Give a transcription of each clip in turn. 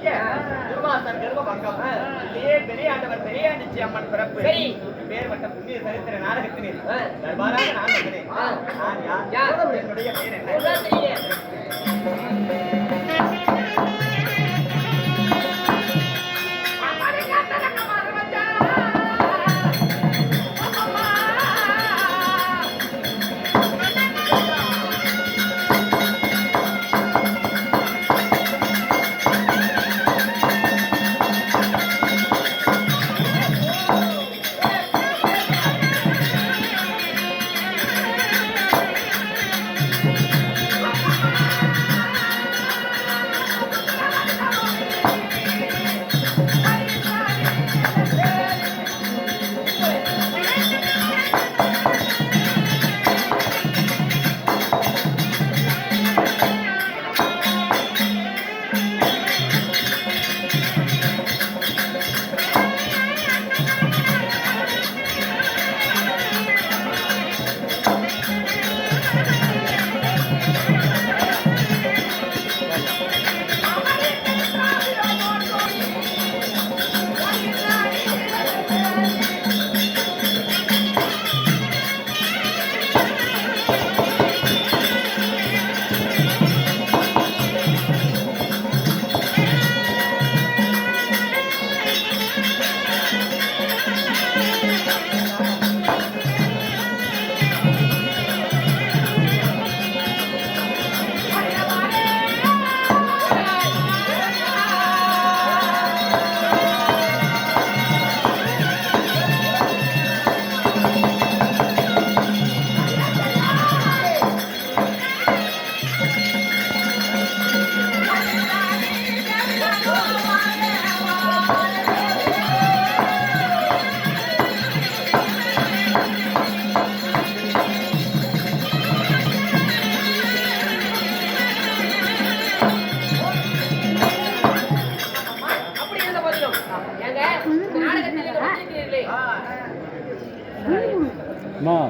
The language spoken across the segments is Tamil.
துர்வாசன் கர்ப்பபங்கம். இல்லையே பெரியாண்டவர் பெரியாண்டிச்சி அம்மன் பிறப்பு. பேர்பட்ட புண்ணிய சரித்திர நாடகத்தினில். தர்பாராக நான். நான்? யார்? என்னுடைய பேர் என்ன?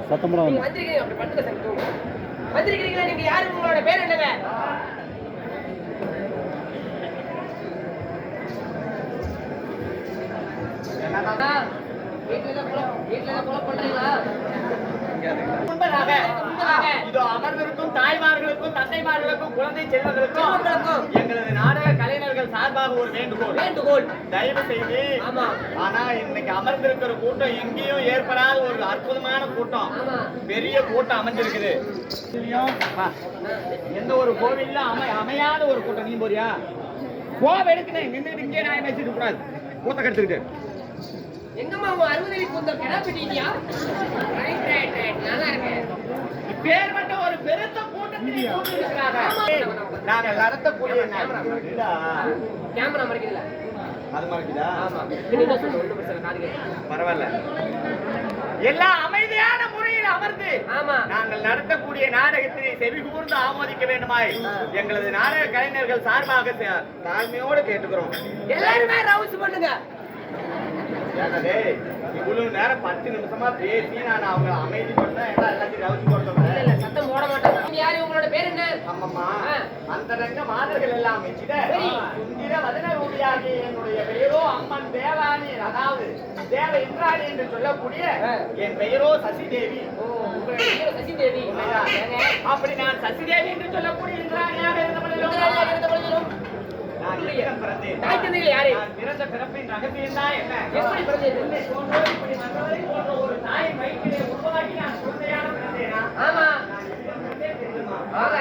அம்மா சத்தம் போட நீங்க வந்திருக்கிறீங்க, அப்படி பண்ணுங்க சார், தூங்க. வந்திருக்கிறீங்களா? நீங்க யாரு? உங்களோட பேர் என்னங்க? அமர்ந்திருக்கும் தாய்மார்களுக்கும் தந்தைமார்களுக்கும் குழந்தை செல்வங்களுக்கும் எங்களது நாடக கலைஞர்கள் சார்பாக ஒரு வேண்டுகோள். வேண்டுகோள். தயவு செய்து ஆமா. ஆனா இன்னைக்கு அமர்ந்திருக்கிற கூட்டம் எங்கேயும் ஏற்படாத ஒரு அற்புதமான கூட்டம். பெரிய கூட்டம் அமைஞ்சிருக்குது. எந்த ஒரு கோவில்ல அமை அமையாத ஒரு கூட்டம். நீ போறியா? கோவம் எடுக்கணும் நின்று இங்கே நான் வச்சுட்டு கூடாது. கூத்த கெடுத்துக்கிட்டு. எங்கம்மா உங்க அறுபது அடி கூந்தல் கிடா நல்லா இருக்கு பேர்பட்ட ஒரு பெருத்த கூட்டியிருக்கிறாங்க. நாங்கள் நடத்தக்கூடிய கேமரா அது கேட்கும். பரவாயில்ல. எல்லாம் அமைதியான முறையில் அமர்ந்து ஆமா. நாங்கள் நடத்தக்கூடிய நாடகத்தை செவி கூர்ந்து ஆமோதிக்க வேண்டுமாய் எங்களது நாடக கலைஞர்கள் சார்பாக தாழ்மையோடு கேட்டுக்கிறோம். எல்லாருமே ரவுஸ் பண்ணுங்க. இவ்வளவு நேரம் பத்து நிமிஷமா பேசி நான் அவங்க அமைதிப்படுத்த எல்லாம் எல்லாத்தையும் ரவுச்சு போட மாட்டாங்க யாரு உங்களோட பேர் என்ன? அம்மம்மா ஆ. அந்த ரங்க மாதர்கள் எல்லாம் மெச்சிட சரி. சுந்தர வதன ரூபியாகி என்னுடைய பெயரோ அம்மன் தேவானி அதாவது தேவ இந்திராணி என்று சொல்லக்கூடிய. என் பெயரோ சசி தேவி அப்படி நான் சசிதேவி என்று சொல்லக்கூடிய இந்திராணியாக இருந்த பொழுதிலும் தாய் பிறந்த பிறப்பின் ரகசியம் தான் என்ன? எப்படி பிறந்தது? போன்ற ஒரு தாயின் வயிற்றிலே உருவாகி நான் குழந்தையாக பிறந்தேனா ஆமா நான் எவ்விடம் பிறந்தேன் தெரியுமா? வாங்க.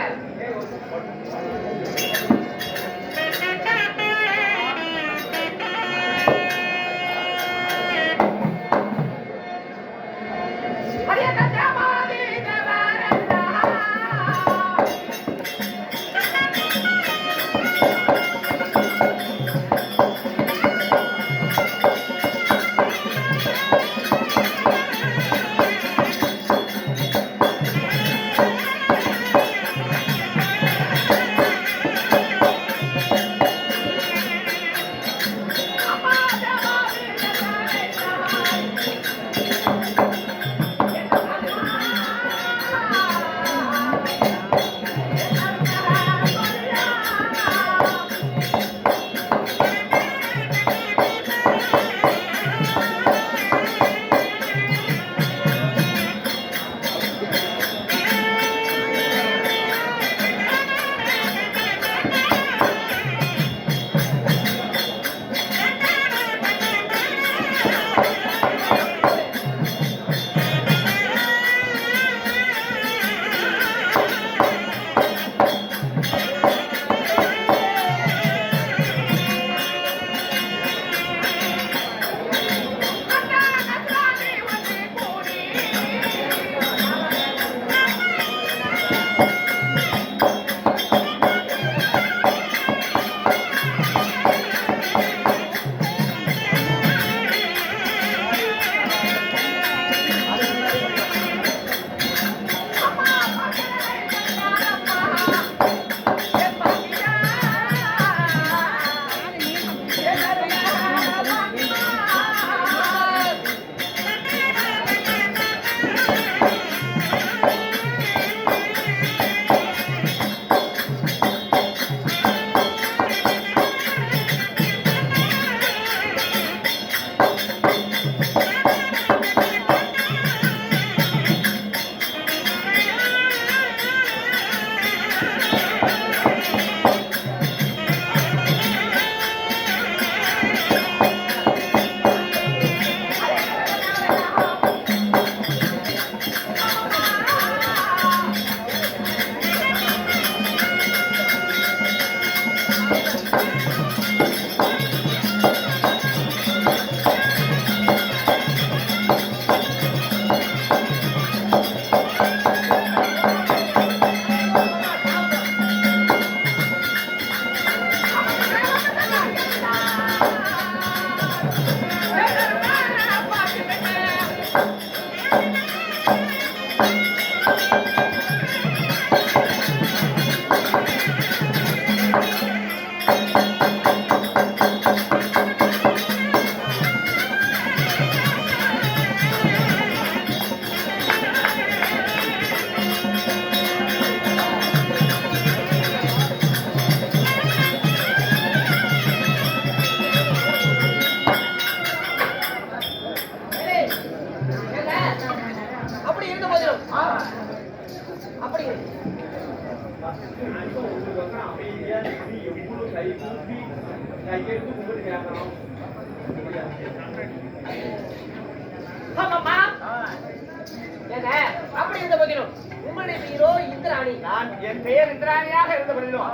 இந்திராணி. நான் என் பெயர் இந்திராணியாக இருந்த பொழுதும்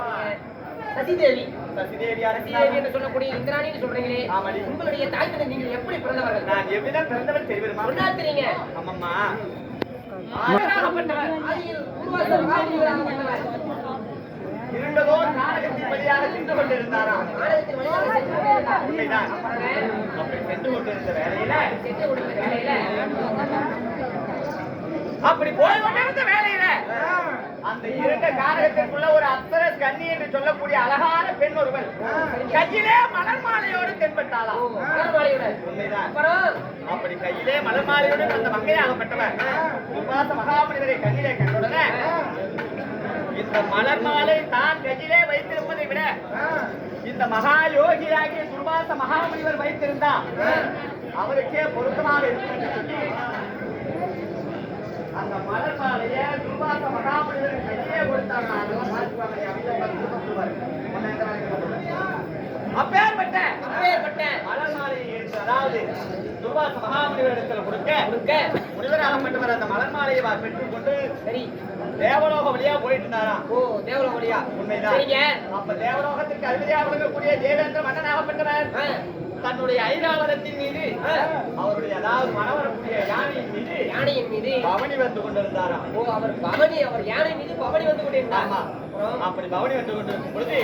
சசிதேவி. சசிதேவியா சசிதேவி என்று சொல்லக்கூடிய இந்திராணின்னு சொல்றீங்களே. ஆமாடி. உங்களுடைய தாய் தந்தை நீங்கள் எப்படி பிறந்தவர்கள்? நான் எவ்விதம் ஆமாம்மா. இருண்டதோ நாடகத்தின் வழியாக சென்று கொண்டிருந்தாராம் வழியாக சென்று கொண்டிருந்தார். உண்மைதான். அப்புறங்க, அப்படி சென்று கொண்டிருந்த வேலையில சென்று கொடுத்த வேலையில அப்படி போய் கொண்டிருந்த வேலையில அந்த இரண்ட காரகத்திற்குள்ள ஒரு அப்சர கன்னி என்று சொல்லக்கூடிய அழகான பெண் ஒருவன். கையிலே மலர் மாலையோடு தென்பட்டாளாம். மலர் மாலையுடன். அப்படி கையிலே மலர் மாலையோடு அந்த மங்கையாகப்பட்டவர் துர்வாச மகாமுனிவரை கண்ணிலே கண்டுடனே இந்த மலர் மாலை தான் கையிலே வைத்திருப்பதை விட இந்த மகா யோகியாகிய துர்வாச மகாமுனிவர் வைத்திருந்தா அவருக்கே பொருத்தமாக இருக்கும் அந்த மலர் மாலையை துர்வாச மகாமுனிவர் கையிலே கொடுத்தாங்க. அதெல்லாம் மாற்றுவாங்க. அப்பேற்பட்ட அப்பேற்பட்ட மலர் மாலையை எடுத்து அதாவது துர்வாச மகாமுனிவர் இடத்துல கொடுக்க கொடுக்க முனிவராகப்பட்டவர் அந்த மலர் மாலையை அவர் பெற்றுக்கொண்டு சரி தேவலோக வழியா போயிட்டு இருந்தாராம் ஓ தேவல மொழியா உண்மைதான். சரிங்க. அப்ப தேவலோகத்திற்கு அதிபதியாக விளங்கக்கூடிய தேவேந்திர மன்னனாகப்பட்டவர். தன்னுடைய ஐராவதத்தின் மீது. அவருடைய அதாவது மனவரக்கூடிய யானையின் மீது யானையின் மீது பவனி வந்து கொண்டிருந்தாராம். ஓ அவர் பவனி அவர் யானை மீது பவனி வந்து கொண்டிருந்தார். அப்படி பவனி வந்து கொண்டிருக்கும் பொழுது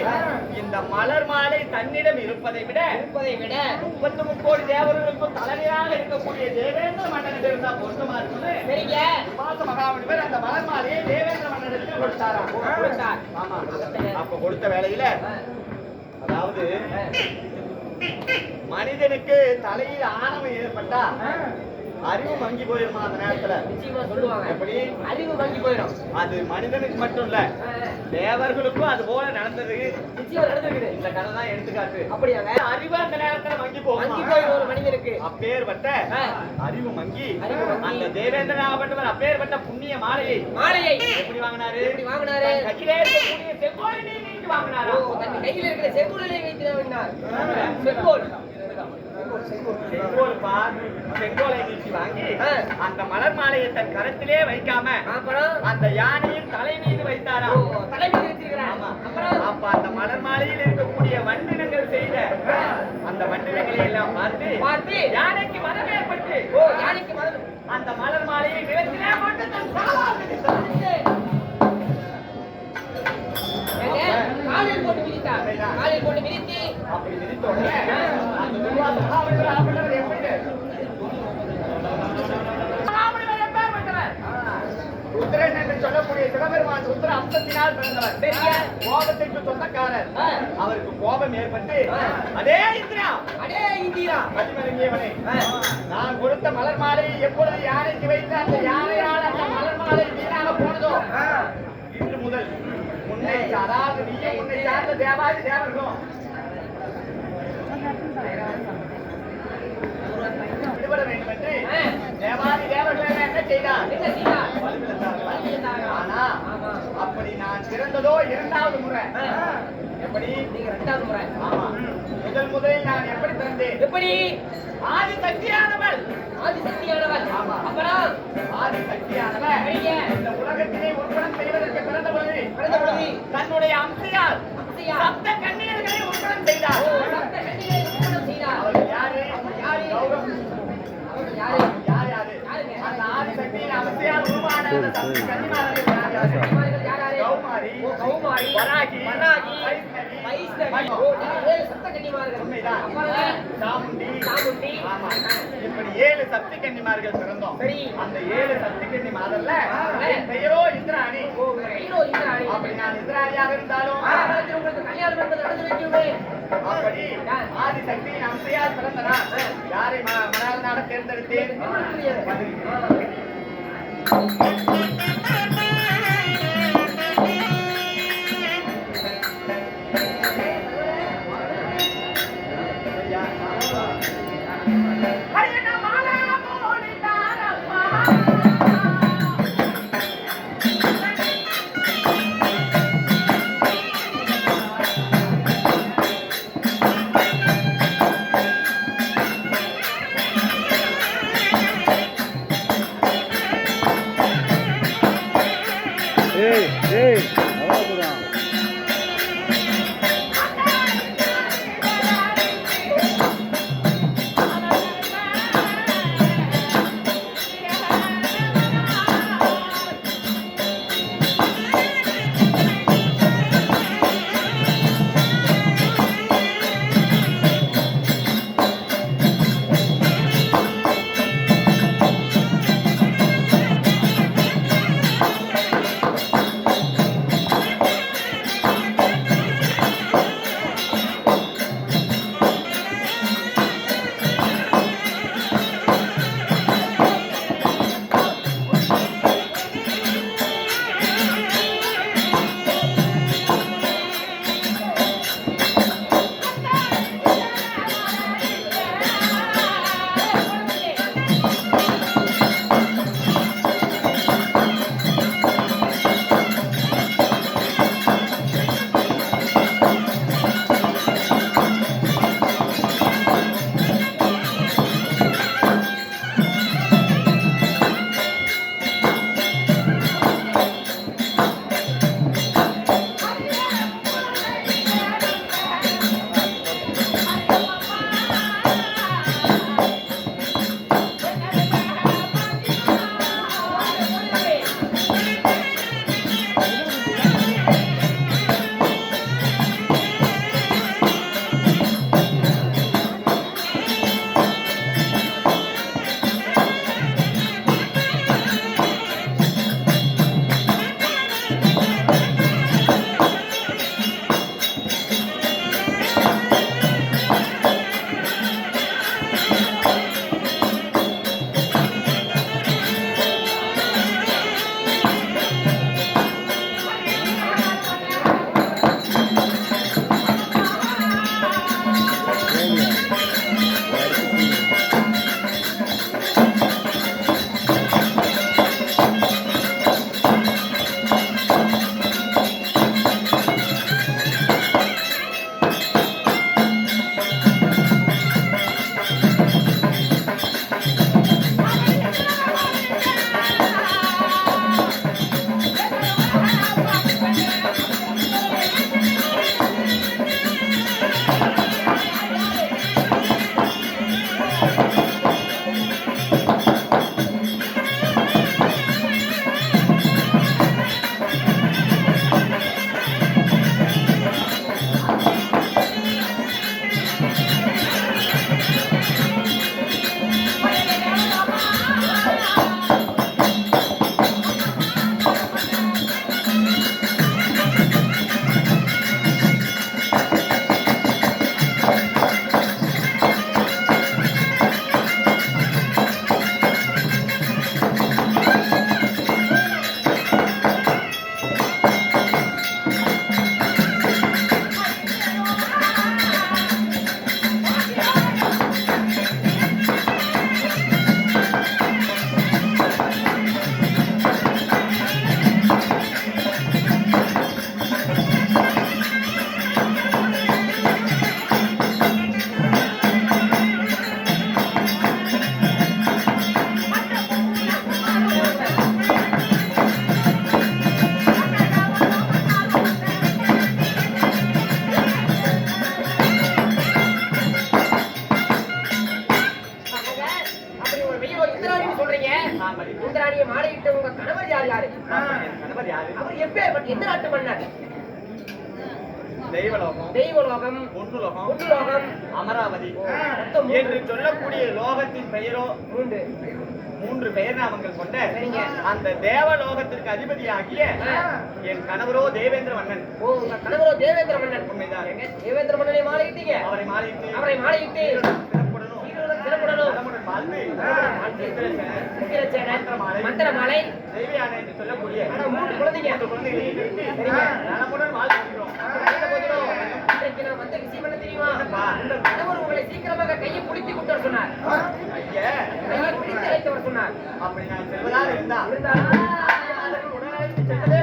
இந்த மலர் மாலை தன்னிடம் இருப்பதை விட இருப்பதை விட முப்பத்து முக்கோடி தேவர்களுக்கும் தலைவராக இருக்கக்கூடிய தேவேந்திர மன்னனிடம் இருந்தா பொருத்தமா இருக்குது சரிங்க. சுபாச மகாமுனிவர் அந்த மலர் மாலையை தேவேந்திர மன்னனிடத்தில் கொடுத்தாராம். கொடுத்தார். ஆமா. அப்ப கொடுத்த வேளையில ஆ, அதாவது. மனிதனுக்கு தலையில் ஆணவம் ஏற்பட்டா அறிவு மங்கி போயிருமா அந்த நேரத்துல? சொல்லுவாங்க. எப்படி? அறிவு வங்கி போயிடும். அது மனிதனுக்கு மட்டும் இல்ல. தேவர்களுக்கும் அது போல நடந்தது. நடந்திருக்குது. இந்த கதை தான் எடுத்துக்காட்டு. அப்படியாங்க அறிவு அந்த நேரத்துல வங்கி போகுமா? போயிடும் ஒரு மனிதனுக்கு. அப்பேற்பட்ட. அறிவு மங்கி. அந்த தேவேந்திரனாகப்பட்டவர் அப்பேற்பட்ட புண்ணிய மாலையை மாலையை. எப்படி வாங்கினாரு? எப்படி வாங்கினாரு? கையிலே இருக்கக்கூடிய செங்கோலினை ஓ வாங்கினாரா கையில் இருக்கிற செங்கோலை வைத்து வாங்கினார் செங்கோல். செங்கோல் பார் செங்கோலை நீக்கி வாங்கி. அந்த மலர் மாலையை தன் கரத்திலே வைக்காம அந்த யானையின் தலை மீது வைத்தாரா வச்சிருக்கிறார் ஆமா. அப்புறம் அப்ப அந்த மலர் மாலையில் இருக்கக்கூடிய வண்டினங்கள் செய்த அந்த வண்டினங்களை எல்லாம் பார்த்து பார்த்து யானைக்கு மனம் ஏற்பட்டு யானைக்கு மதம் சிவபெருமான் ருத்ர அம்சத்தினால் பிறந்தவர். சரியா? கோபத்திற்கு சொந்தக்காரர். அவருக்கு கோபம் ஏற்பட்டு. அதே இந்திரா! அடே இந்திரா! மதிமருங்கியவனே நான் கொடுத்த மலர் மாலையை எப்பொழுது யானைக்கு வைத்து அந்த யானையால் அந்த மலர் மாலை வீணாக போனதோ? இன்று முதல் முன்னை அதாவது நீயும் உன்னை சார்ந்த தேவாதி தேவர்களும் விடுபட வேண்டும் என்று. தேவாதி தேவர்கள் என்ன செய்தார்? என்ன செய்தார் வலுவிழந்தார்கள். வலுவிழந்தார்கள். ஆனா ஆமா. அப்படி நான் பிறந்ததோ இரண்டாவது முறை. எப்படி? நீங்க ரெண்டாவது முறை. ஆமா. முதல் முதலில் நான் எப்படி பிறந்தேன்? எப்படி? ஆதி சக்தியானவள் ஆதிசக்தியானவர் ஆமா. அப்புறம்? ஆதி சக்தியானவள். இந்த உலகத்திலே உற்படம் செய்வதற்கு பிறந்த பொழுது பிறந்த பொழுது. தன்னுடைய அம்சையால். சப்த கண்ணீர்களை உற்படம் செய்தார். ஓ சப்த கண்ணிலே திருமணம் செய்தார். அவர் யாரு? அவர் யாரு? அவர் யாரு? யார்? யாரு? அந்த ஆதி சக்தியின் அம்சையால் உருவான அந்த சப்த கன்னிமார்கள் யார்? யாரு? கௌமாரி வராகி வராகி, வைஷ்ணவி, ஏழு சப்த கன்னிமார்கள். சாமுண்டி சாமுண்டி. இப்படி ஏழு சக்தி கன்னிமார்கள் பிறந்தோம் சரி. அந்த ஏழு சக்தி கன்னி மாதல்ல ஆ. என் பெயரோ இந்திராணி ஓ, உங்க ஹீரோ இந்திராணி. அப்படி நான் இந்திராணியாக இருந்தாலும் ஆரம்பத்தில் உங்களுக்கு கல்யாணம் என்பது நடந்து வைக்குமே. அப்படி ஆ. சக்தியின் அம்சையால் பிறந்தனா யாரை ம- மணாளனாக தேர்ந்தெடுத்தேன் ei, ei. எப்பேற்பட்ட எந்த நாட்டு மன்னர் தெய்வலோகம் தெய்வலோகம் பொன்னுலோகம் புண்ணுலோகம் அமராவதி மொத்தம் மூன்று. என்று சொல்லக்கூடிய லோகத்தின் பெயரோ மூன்று மூன்று பெயர் நாமங்கள் கொண்ட. அந்த தேவலோகத்திற்கு அதிபதியாகிய. என் கணவரோ தேவேந்திர மன்னன் ஓ கணவரோ தேவேந்திர மன்னன் உண்மைதான். தேவேந்திர மன்னனை மாலையிட்டீங்க அவரை மாலையிட்டு அவரை மாலையிட்டு மந்திரமாலை, சொல்லக்கூடிய மூன்று குழந்தைங்க. வந்த விஷயம் என்ன தெரியுமா கணவர் உங்களை சீக்கிரமாக கையை பிடித்து கொண்டு வர சொன்னார். கையை பிடித்து சொன்னார். அப்படி நான் செல்வதாக இருந்தா? அவர்கள் உடனழைத்து சென்றதே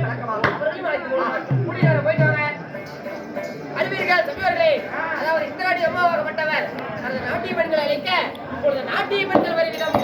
அறிவீர்கள் சபையோர்களே அதாவது இந்திராணி அம்மாவாகப்பட்டவர் அந்த நாட்டிய பெண்களை அழைக்க இப்பொழுது நாட்டிய பெண்கள் வருகிறோம்